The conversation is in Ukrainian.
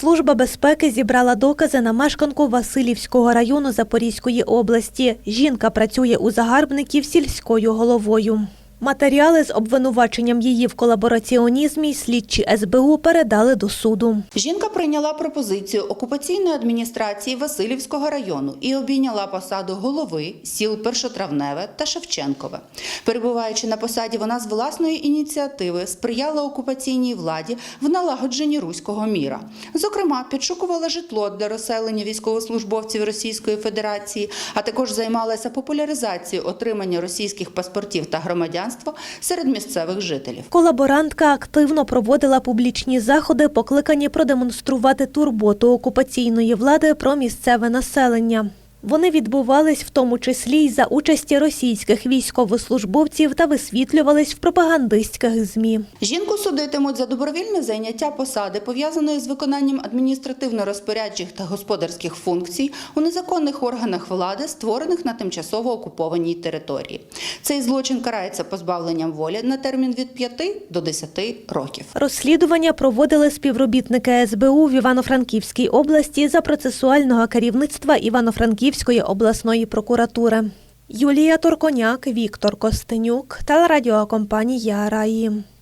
Служба безпеки зібрала докази на мешканку Васильівського району Запорізької області. Жінка працює у загарбників сільською головою. Матеріали з обвинуваченням її в колабораціонізмі слідчі СБУ передали до суду. Жінка прийняла пропозицію окупаційної адміністрації Васильівського району і обійняла посаду голови сіл Першотравневе та Шевченкове. Перебуваючи на посаді, вона з власної ініціативи сприяла окупаційній владі в налагодженні руського міра. Зокрема, підшукувала житло для розселення військовослужбовців Російської Федерації, а також займалася популяризацією отримання російських паспортів та громадянства серед місцевих жителів. Колаборантка активно проводила публічні заходи, покликані продемонструвати турботу окупаційної влади про місцеве населення. Вони відбувались в тому числі й за участі російських військовослужбовців та висвітлювались в пропагандистських ЗМІ. Жінку судитимуть за добровільне зайняття посади, пов'язаної з виконанням адміністративно-розпорядчих та господарських функцій у незаконних органах влади, створених на тимчасово окупованій території. Цей злочин карається позбавленням волі на термін від 5 до 10 років. Розслідування проводили співробітники СБУ в Івано-Франківській області за процесуального керівництва Івано-Франківської обласної прокуратури. Юлія Торконяк, Віктор Костенюк, телерадіокомпанія Раї.